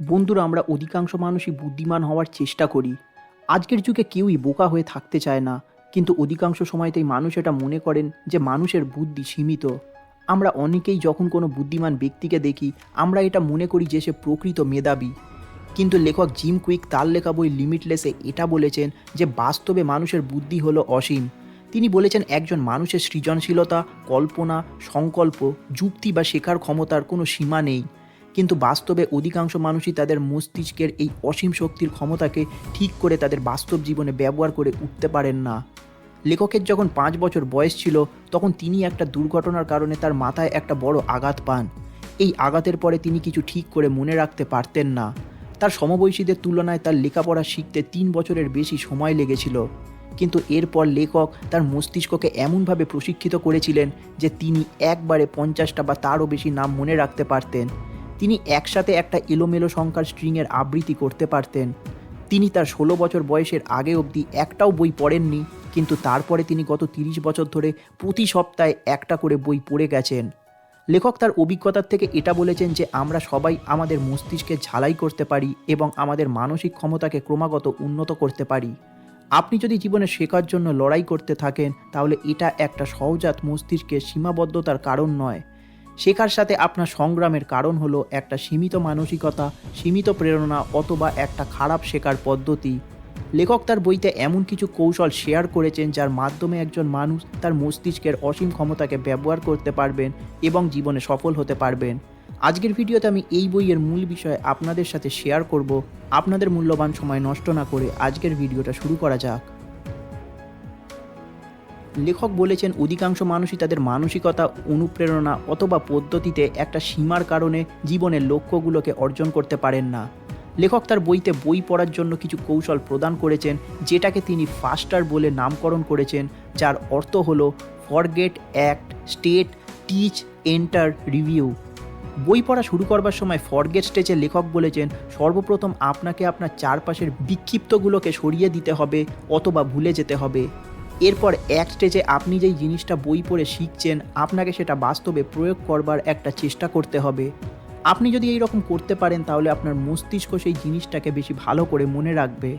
বন্ধুরা, আমরা অধিকাংশ মানুষই বুদ্ধিমান হওয়ার চেষ্টা করি। আজকের যুগে কেউই বোকা হয়ে থাকতে চায় না, কিন্তু অধিকাংশ সময়তেই মানুষ এটা মনে করেন যে মানুষের বুদ্ধি সীমিত। আমরা অনেকেই যখন কোনো বুদ্ধিমান ব্যক্তিকে দেখি, আমরা এটা মনে করি যে সে প্রকৃত মেধাবী। কিন্তু লেখক জিম কুইক তার লেখা বই লিমিটলেসে এটা বলেছেন যে বাস্তবে মানুষের বুদ্ধি হলো অসীম। তিনি বলেছেন, একজন মানুষের সৃজনশীলতা, কল্পনা, সংকল্প, যুক্তি বা শেখার ক্ষমতার কোনো সীমা নেই। কিন্তু বাস্তবে অধিকাংশ মানুষই তাদের মস্তিষ্কের এই অসীম শক্তির ক্ষমতাকে ঠিক করে তাদের বাস্তব জীবনে ব্যবহার করে উঠতে পারেন না। লেখকের যখন পাঁচ বছর বয়স ছিল, তখন তিনি একটা দুর্ঘটনার কারণে তার মাথায় একটা বড় আঘাত পান। এই আঘাতের পরে তিনি কিছু ঠিক করে মনে রাখতে পারতেন না। তার সমবয়সীদের তুলনায় তার লেখাপড়া শিখতে তিন বছরের বেশি সময় লেগেছিল। কিন্তু এরপর লেখক তার মস্তিষ্ককে এমনভাবে প্রশিক্ষিত করেছিলেন যে তিনি একবারে পঞ্চাশটা বা তারও বেশি নাম মনে রাখতে পারতেন। তিনি একসাথে একটা এলোমেলো সংখ্যার স্ট্রিংয়ের আবৃত্তি করতে পারতেন। তিনি তার ষোলো বছর বয়সের আগে অবধি একটাও বই পড়েননি, কিন্তু তারপরে তিনি গত তিরিশ বছর ধরে প্রতি সপ্তাহে একটা করে বই পড়ে গেছেন। লেখক তার অভিজ্ঞতার থেকে এটা বলেছেন যে, আমরা সবাই আমাদের মস্তিষ্কে ঝালাই করতে পারি এবং আমাদের মানসিক ক্ষমতাকে ক্রমাগত উন্নত করতে পারি। আপনি যদি জীবনে শেখার জন্য লড়াই করতে থাকেন, তাহলে এটা একটা সহজাত মস্তিষ্কের সীমাবদ্ধতার কারণ নয়। শেখার সাথে আপনার সংগ্রামের কারণ হলো একটা সীমিত মানসিকতা, সীমিত প্রেরণা অথবা একটা খারাপ শেখার পদ্ধতি। লেখক তার বইতে এমন কিছু কৌশল শেয়ার করেছেন যার মাধ্যমে একজন মানুষ তার মস্তিষ্কের অসীম ক্ষমতাকে ব্যবহার করতে পারবেন এবং জীবনে সফল হতে পারবেন। আজকের ভিডিওতে আমি এই বইয়ের মূল বিষয়ে আপনাদের সাথে শেয়ার করব। আপনাদের মূল্যবান সময় নষ্ট না করে আজকের ভিডিওটা শুরু করা যাক। লেখক বলেছেন, অধিকাংশ মানুষই তাদের মানসিকতা, অনুপ্রেরণা অথবা পদ্ধতিতে একটা সীমার কারণে জীবনের লক্ষ্যগুলোকে অর্জন করতে পারেন না। লেখক তার বইতে বই পড়ার জন্য কিছু কৌশল প্রদান করেছেন, যেটাকে তিনি ফাস্টার বলে নামকরণ করেছেন, যার অর্থ হলো forget act, state, teach, enter, review বই পড়া শুরু করবার সময় ফরগেট স্টেজে লেখক বলেছেন, সর্বপ্রথম আপনাকে আপনার চারপাশের বিক্ষিপ্তগুলোকে সরিয়ে দিতে হবে অথবা ভুলে যেতে হবে। এরপর এক স্টেজে আপনি যেই জিনিসটা বই পড়ে শিখছেন, আপনাকে সেটা বাস্তবে প্রয়োগ করবার একটা চেষ্টা করতে হবে। আপনি যদি এই রকম করতে পারেন, তাহলে আপনার মস্তিষ্ক সেই জিনিসটাকে বেশি ভালো করে মনে রাখবে।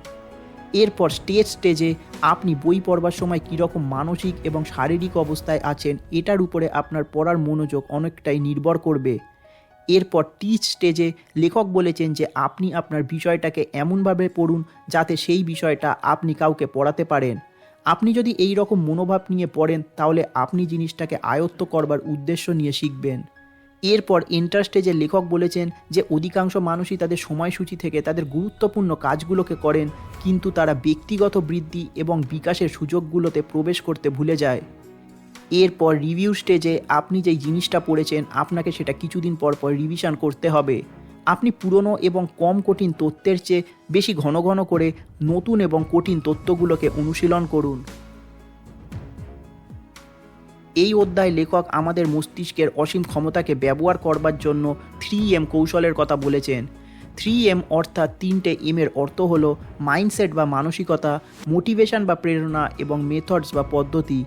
এরপর স্টেজ স্টেজে আপনি বই পড়বার সময় কীরকম মানসিক এবং শারীরিক অবস্থায় আছেন, এটার উপরে আপনার পড়ার মনোযোগ অনেকটাই নির্ভর করবে। এরপর টিচ স্টেজে লেখক বলেছেন যে, আপনি আপনার বিষয়টাকে এমনভাবে পড়ুন যাতে সেই বিষয়টা আপনি কাউকে পড়াতে পারেন। আপনি যদি এই রকম মনোভাব নিয়ে পড়েন, তাহলে আপনি জিনিসটাকে আয়ত্ত করবার উদ্দেশ্য নিয়ে শিখবেন। এরপর এন্টার স্টেজে লেখক বলেছেন যে, অধিকাংশ মানুষই তাদের সময়সূচি থেকে তাদের গুরুত্বপূর্ণ কাজগুলোকে করেন, কিন্তু তারা ব্যক্তিগত বৃদ্ধি এবং বিকাশের সুযোগগুলোতে প্রবেশ করতে ভুলে যায়। এরপর রিভিউ স্টেজে আপনি যেই জিনিসটা পড়েছেন, আপনাকে সেটা কিছুদিন পর পর রিভিশন করতে হবে। আপনি পুরনো এবং কম কঠিন তথ্যের চেয়ে বেশি ঘন ঘন করে নতুন এবং কঠিন তথ্যগুলোকে অনুশীলন করুন। এই অধ্যায় লেখক আমাদের মস্তিষ্কের অসীম ক্ষমতাকে ব্যবহার করবার জন্য থ্রি এম কৌশলের কথা বলেছেন। থ্রি এম অর্থাৎ তিনটে এম এর অর্থ হলো মাইন্ডসেট বা মানসিকতা, মোটিভেশন বা প্রেরণা এবং মেথডস বা পদ্ধতি।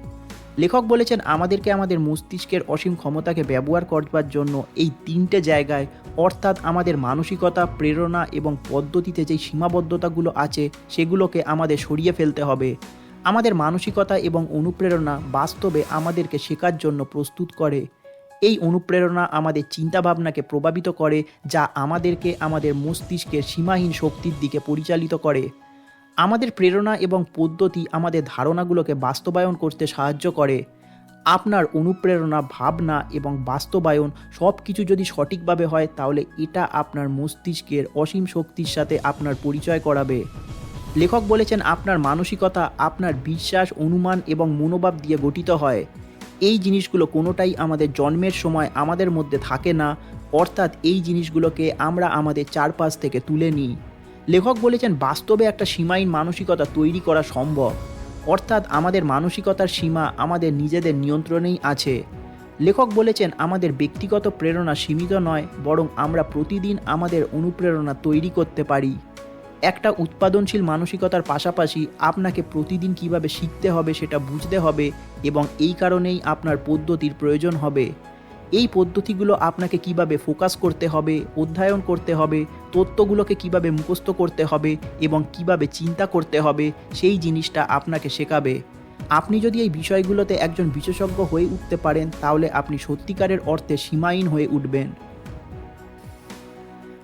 লেখক বলেছেন, আমাদেরকে আমাদের মস্তিষ্কের অসীম ক্ষমতাকে ব্যবহার করবার জন্য এই তিনটে জায়গায়, অর্থাৎ আমাদের মানসিকতা, প্রেরণা এবং পদ্ধতিতে যেই সীমাবদ্ধতাগুলো আছে, সেগুলোকে আমাদের সরিয়ে ফেলতে হবে। আমাদের মানসিকতা এবং অনুপ্রেরণা বাস্তবে আমাদেরকে শেখার জন্য প্রস্তুত করে। এই অনুপ্রেরণা আমাদের চিন্তাভাবনাকে প্রভাবিত করে, যা আমাদেরকে আমাদের মস্তিষ্কের সীমাহীন শক্তির দিকে পরিচালিত করে। আমাদের প্রেরণা এবং পদ্ধতি আমাদের ধারণাগুলোকে বাস্তবায়ন করতে সাহায্য করে। আপনার অনুপ্রেরণা, ভাবনা এবং বাস্তবায়ন সব কিছু যদি সঠিকভাবে হয়, তাহলে এটা আপনার মস্তিষ্কের অসীম শক্তির সাথে আপনার পরিচয় করাবে। লেখক বলেছেন, আপনার মানসিকতা, আপনার বিশ্বাস, অনুমান এবং মনোভাব দিয়ে গঠিত হয়। এই জিনিসগুলো কোনোটাই আমাদের জন্মের সময় আমাদের মধ্যে থাকে না। অর্থাৎ এই জিনিসগুলোকে আমরা আমাদের চারপাশ থেকে তুলে নিই। লেখক বলেছেন, বাস্তবে একটা সীমাহীন মানসিকতা তৈরি করা সম্ভব। অর্থাৎ আমাদের মানসিকতার সীমা আমাদের নিজেদের নিয়ন্ত্রণেই আছে। লেখক বলেছেন, আমাদের ব্যক্তিগত প্রেরণা সীমিত নয়, বরং আমরা প্রতিদিন আমাদের অনুপ্রেরণা তৈরি করতে পারি। একটা উৎপাদনশীল মানসিকতার পাশাপাশি আপনাকে প্রতিদিন কীভাবে শিখতে হবে সেটা বুঝতে হবে এবং এই কারণেই আপনার পদ্ধতির প্রয়োজন হবে। এই পদ্ধতিগুলো আপনাকে কীভাবে ফোকাস করতে হবে, অধ্যয়ন করতে হবে, তথ্যগুলোকে কীভাবে মুখস্থ করতে হবে এবং কীভাবে চিন্তা করতে হবে, সেই জিনিসটা আপনাকে শেখাবে। আপনি যদি এই বিষয়গুলোতে একজন বিশেষজ্ঞ হয়ে উঠতে পারেন, তাহলে আপনি সত্যিকারের অর্থে সীমাহীন হয়ে উঠবেন।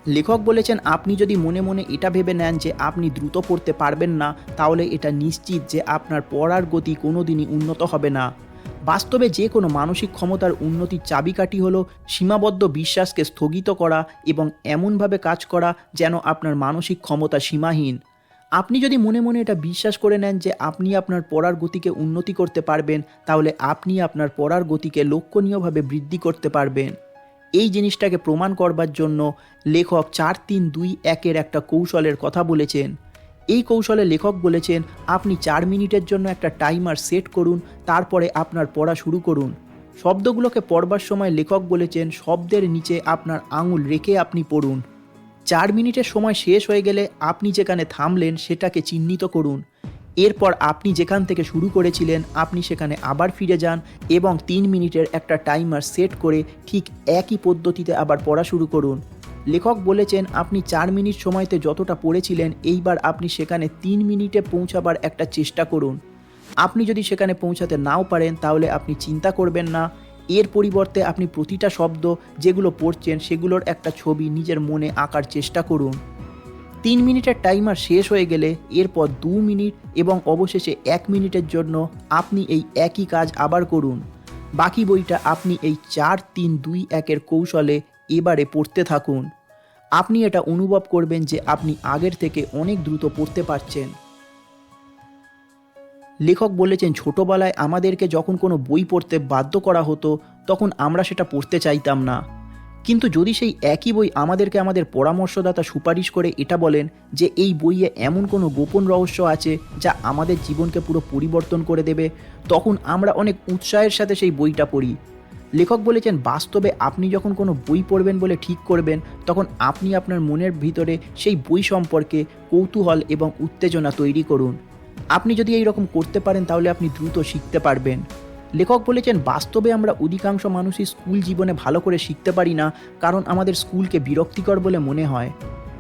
লেখক বলেছেন, আপনি যদি মনে মনে এটা ভেবে নেন যে আপনি দ্রুত পড়তে পারবেন না, তাহলে এটা নিশ্চিত যে আপনার পড়ার গতি কোনোদিনই উন্নত হবে না। বাস্তবে যে কোনো মানসিক ক্ষমতার উন্নতির চাবিকাঠি হলো সীমাবদ্ধ বিশ্বাসকে স্থগিত করা এবং এমনভাবে কাজ করা যেন আপনার মানসিক ক্ষমতা সীমাহীন। আপনি যদি মনে মনে এটা বিশ্বাস করে নেন যে আপনি আপনার পড়ার গতিকে উন্নতি করতে পারবেন, তাহলে আপনি আপনার পড়ার গতিকে লক্ষণীয়ভাবে বৃদ্ধি করতে পারবেন। এই জিনিসটাকে প্রমাণ করবার জন্য লেখক চার তিন দুই একের একটা কৌশলের কথা বলেছেন। এই কৌশলে লেখক বলেছেন, আপনি চার মিনিটের জন্য একটা টাইমার সেট করুন, তারপরে আপনার পড়া শুরু করুন। শব্দগুলোকে পড়বার সময় লেখক বলেছেন, শব্দের নিচে আপনার আঙুল রেখে আপনি পড়ুন। চার মিনিটের সময় শেষ হয়ে গেলে আপনি যেখানে থামলেন, সেটাকে চিহ্নিত করুন। এরপর আপনি যেখান থেকে শুরু করেছিলেন, আপনি সেখানে আবার ফিরে যান এবং তিন মিনিটের একটা টাইমার সেট করে ঠিক একই পদ্ধতিতে আবার পড়া শুরু করুন। লেখক বলেছেন, আপনি চার মিনিট সময়তে যতটা পড়েছিলেন, এইবার আপনি সেখানে তিন মিনিটে পৌঁছাবার একটা চেষ্টা করুন। আপনি যদি সেখানে পৌঁছাতে নাও পারেন, তাহলে আপনি চিন্তা করবেন না। এর পরিবর্তে আপনি প্রতিটা শব্দ যেগুলো পড়ছেন, সেগুলোর একটা ছবি নিজের মনে আঁকার চেষ্টা করুন। তিন মিনিটের টাইমার শেষ হয়ে গেলে এরপর দু মিনিট এবং অবশেষে এক মিনিটের জন্য আপনি এই একই কাজ আবার করুন। বাকি বইটা আপনি এই চার তিন দুই একের কৌশলে এবারে পড়তে থাকুন। আপনি এটা অনুভব করবেন যে আপনি আগের থেকে অনেক দ্রুত পড়তে পারছেন। লেখক বলেছেন, ছোটবেলায় আমাদেরকে যখন কোনো বই পড়তে বাধ্য করা হতো, তখন আমরা সেটা পড়তে চাইতাম না। কিন্তু যদি সেই একই বই আমাদেরকে আমাদের পরামর্শদাতা সুপারিশ করে এটা বলেন যে এই বইয়ে এমন কোনো গোপন রহস্য আছে যা আমাদের জীবনকে পুরো পরিবর্তন করে দেবে, তখন আমরা অনেক উৎসাহের সাথে সেই বইটা পড়ি। লেখক বলেছেন, বাস্তবে আপনি যখন কোনো বই পড়বেন বলে ঠিক করবেন, তখন আপনি আপনার মনের ভিতরে সেই বই সম্পর্কে কৌতূহল এবং উত্তেজনা তৈরি করুন। আপনি যদি এই রকম করতে পারেন, তাহলে আপনি দ্রুত শিখতে পারবেন। লেখক বলেছেন, বাস্তবে আমরা অধিকাংশ মানুষই স্কুল জীবনে ভালো করে শিখতে পারি না, কারণ আমাদের স্কুলকে বিরক্তিকর বলে মনে হয়।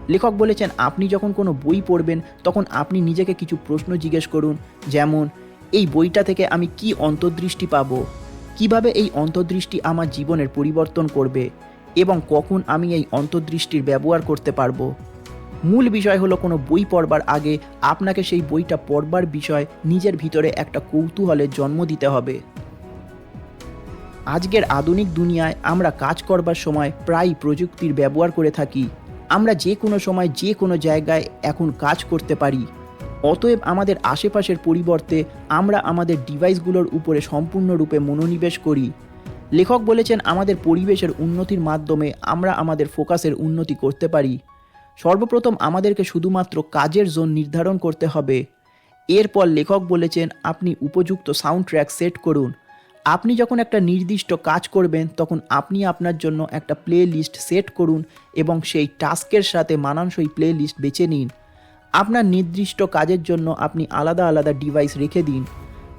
লেখক বলেছেন, আপনি যখন কোনো বই পড়বেন, তখন আপনি নিজেকে কিছু প্রশ্ন জিজ্ঞেস করুন, যেমন, এই বইটা থেকে আমি কি অন্তর্দৃষ্টি পাবো? কীভাবে এই অন্তর্দৃষ্টি আমার জীবনের পরিবর্তন করবে এবং কখন আমি এই অন্তর্দৃষ্টির ব্যবহার করতে পারব? মূল বিষয় হলো কোনো বই পড়বার আগে আপনাকে সেই বইটা পড়বার বিষয় নিজের ভিতরে একটা কৌতূহলের জন্ম দিতে হবে। আজকের আধুনিক দুনিয়ায় আমরা কাজ করবার সময় প্রায় প্রযুক্তির ব্যবহার করে থাকি। আমরা যে কোনো সময় যে কোনো জায়গায় এখন কাজ করতে পারি। অতএব আমাদের আশেপাশের পরিবর্তে আমরা আমাদের ডিভাইসগুলোর উপরে সম্পূর্ণরূপে মনোনিবেশ করি। লেখক বলেছেন, আমাদের পরিবেশের উন্নতির মাধ্যমে আমরা আমাদের ফোকাসের উন্নতি করতে পারি। সর্বপ্রথম আমাদেরকে শুধুমাত্র কাজের জোন নির্ধারণ করতে হবে। এরপর লেখক বলেছেন, আপনি উপযুক্ত সাউন্ড ট্র্যাক সেট করুন। আপনি যখন একটা নির্দিষ্ট কাজ করবেন, তখন আপনি আপনার জন্য একটা প্লে লিস্ট সেট করুন এবং সেই টাস্কের সাথে মানানসই প্লে লিস্ট বেছে নিন। আপনার নির্দিষ্ট কাজের জন্য আপনি আলাদা আলাদা ডিভাইস রেখে দিন।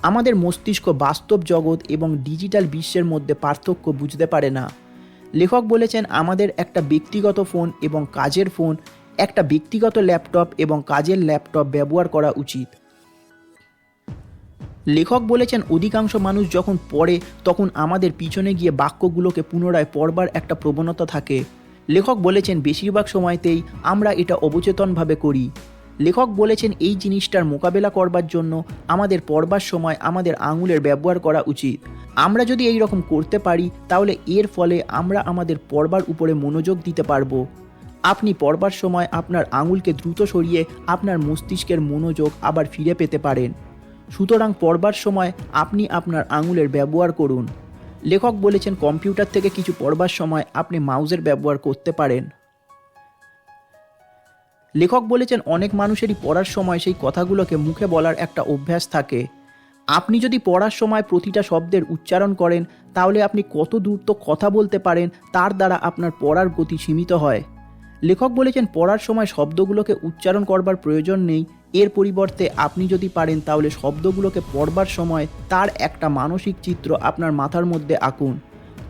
আমাদের মস্তিষ্ক বাস্তব জগৎ এবং ডিজিটাল বিশ্বের মধ্যে পার্থক্য বুঝতে পারে না। লেখক বলেছেন, আমাদের একটা ব্যক্তিগত ফোন এবং কাজের ফোন একটা ব্যক্তিগত ল্যাপটপ এবং কাজের ল্যাপটপ ব্যবহার করা উচিত। লেখক বলেছেন, অধিকাংশ মানুষ যখন পড়ে, তখন আমাদের পিছনে গিয়ে বাক্যগুলোকে পুনরায় পড়বার একটা প্রবণতা থাকে। লেখক বলেছেন, বেশিরভাগ সময়তেই আমরা এটা অবচেতনভাবে করি। লেখক বলেছেন, এই জিনিসটার মোকাবেলা করবার জন্য আমাদের পড়বার সময় আমাদের আঙুলের ব্যবহার করা উচিত। আমরা যদি এই রকম করতে পারি, তাহলে এর ফলে আমরা আমাদের পড়বার উপরে মনোযোগ দিতে পারব। আপনি পড়বার সময় আপনার আঙুলকে দ্রুত সরিয়ে আপনার মস্তিষ্কের মনোযোগ আবার ফিরে পেতে পারেন। সুতরাং পড়বার সময় আপনি আপনার আঙুলের ব্যবহার করুন। লেখক বলেছেন, কম্পিউটার থেকে কিছু পড়বার সময় আপনি মাউজের ব্যবহার করতে পারেন। লেখক বলেছেন, অনেক মানুষেরই পড়ার সময় সেই কথাগুলোকে মুখে বলার একটা অভ্যাস থাকে। আপনি যদি পড়ার সময় প্রতিটা শব্দের উচ্চারণ করেন, তাহলে আপনি কত দ্রুত কথা বলতে পারেন, তার দ্বারা আপনার পড়ার গতি সীমিত হয়। লেখক বলেছেন, পড়ার সময় শব্দগুলোকে উচ্চারণ করবার প্রয়োজন নেই। এর পরিবর্তে আপনি যদি পারেন, তাহলে শব্দগুলোকে পড়বার সময় তার একটা মানসিক চিত্র আপনার মাথার মধ্যে আঁকুন।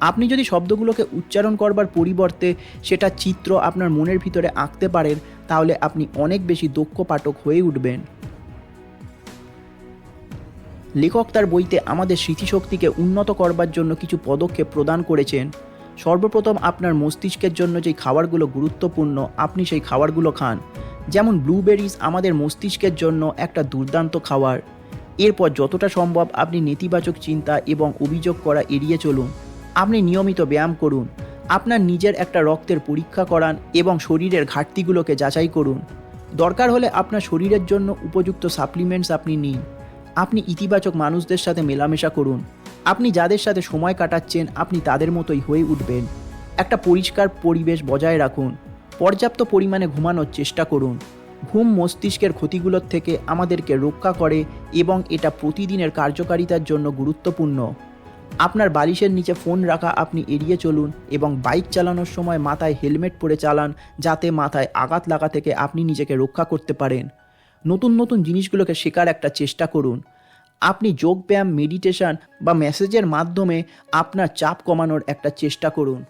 আপনি যদি শব্দগুলোকে উচ্চারণ করবার পরিবর্তে সেটা চিত্র আপনার মনের ভিতরে আঁকতে পারেন, তাহলে আপনি অনেক বেশি দক্ষ পাঠক হয়ে উঠবেন। লেখক তার বইতে আমাদের স্মৃতিশক্তিকে উন্নত করবার জন্য কিছু পদক্ষেপ প্রদান করেছেন। সর্বপ্রথম আপনার মস্তিষ্কের জন্য যেই খাবারগুলো গুরুত্বপূর্ণ, আপনি সেই খাবারগুলো খান। যেমন ব্লুবেরিজ আমাদের মস্তিষ্কের জন্য একটা দুর্দান্ত খাবার। এরপর যতটা সম্ভব আপনি নেতিবাচক চিন্তা এবং অভিযোগ করা এড়িয়ে চলুন। আপনি নিয়মিত ব্যায়াম করুন, আপনার নিজের একটা রক্তের পরীক্ষা করান এবং শরীরের ঘাটতিগুলোকে যাচাই করুন। দরকার হলে আপনার শরীরের জন্য উপযুক্ত সাপ্লিমেন্টস আপনি নিন। আপনি ইতিবাচক মানুষদের সাথে মেলামেশা করুন। আপনি যাদের সাথে সময় কাটাচ্ছেন, আপনি তাদের মতোই হয়ে উঠবেন। একটা পরিষ্কার পরিবেশ বজায় রাখুন। পর্যাপ্ত পরিমাণে ঘুমানোর চেষ্টা করুন। ঘুম মস্তিষ্কের ক্ষতিগুলোর থেকে আমাদেরকে রক্ষা করে এবং এটা প্রতিদিনের কার্যকারিতার জন্য গুরুত্বপূর্ণ। আপনার বালিশের নিচে ফোন রাখা আপনি এড়িয়ে চলুন এবং বাইক চালানোর সময় মাথায় হেলমেট পরে চালান যাতে মাথায় আঘাত লাগা থেকে আপনি নিজেকে রক্ষা করতে পারেন। নতুন নতুন জিনিসগুলোকে শেখার একটা চেষ্টা করুন। আপনি যোগব্যায়াম মেডিটেশন বা মেসেজের মাধ্যমে আপনার চাপ কমানোর একটা চেষ্টা করুন।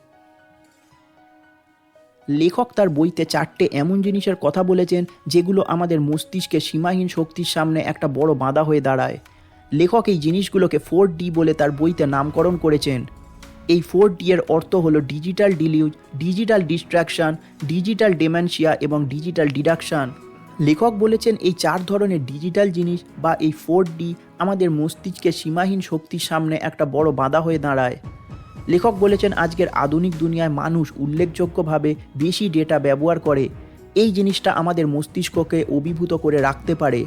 লেখক তার বইতে চারটে এমন জিনিসের কথা বলেছেন যেগুলো আমাদের মস্তিষ্কে সীমাহীন শক্তির সামনে একটা বড় বাধা হয়ে দাঁড়ায়। লেখক এই জিনিসগুলোকে ফোর ডি বলে তার বইতে নামকরণ করেছেন। এই ফোর ডি এর অর্থ হলো digital deluge digital distraction digital dementia এবং ডিজিটাল ডিডাকশান। লেখক বলেছেন এই চার ধরনের ডিজিটাল জিনিস বা এই ফোর ডি আমাদের মস্তিষ্কে সীমাহীন শক্তির সামনে একটা বড় বাধা হয়ে দাঁড়ায়। লেখক বলেছেন আজকের আধুনিক দুনিয়ায় মানুষ উল্লেখযোগ্যভাবে বেশি ডেটা ব্যবহার করে। এই জিনিসটা আমাদের মস্তিষ্ককে অভিভূত করে রাখতে পারে।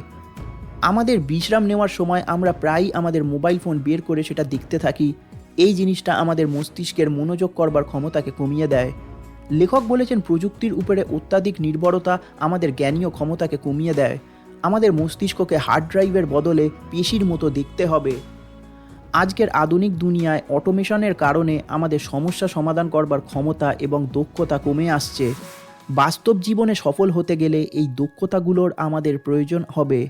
আমাদের বিশ্রাম নেওয়ার সময় আমরা প্রায়ই আমাদের মোবাইল ফোন বের করে সেটা দেখতে থাকি। এই জিনিসটা আমাদের মস্তিষ্কের মনোযোগ করবার ক্ষমতাকে কমিয়ে দেয়। লেখক বলেছেন, প্রযুক্তির উপরে অত্যাধিক নির্ভরতা আমাদের জ্ঞানীয় ক্ষমতাকে কমিয়ে দেয়। আমাদের মস্তিষ্ককে হার্ড ড্রাইভের বদলে পেশির মতো দেখতে হবে। আজকের আধুনিক দুনিয়ায় অটোমেশনের কারণে আমাদের সমস্যা সমাধান করবার ক্ষমতা এবং দক্ষতা কমে আসছে। বাস্তব জীবনে সফল হতে গেলে এই দক্ষতাগুলোর আমাদের প্রয়োজন হবে।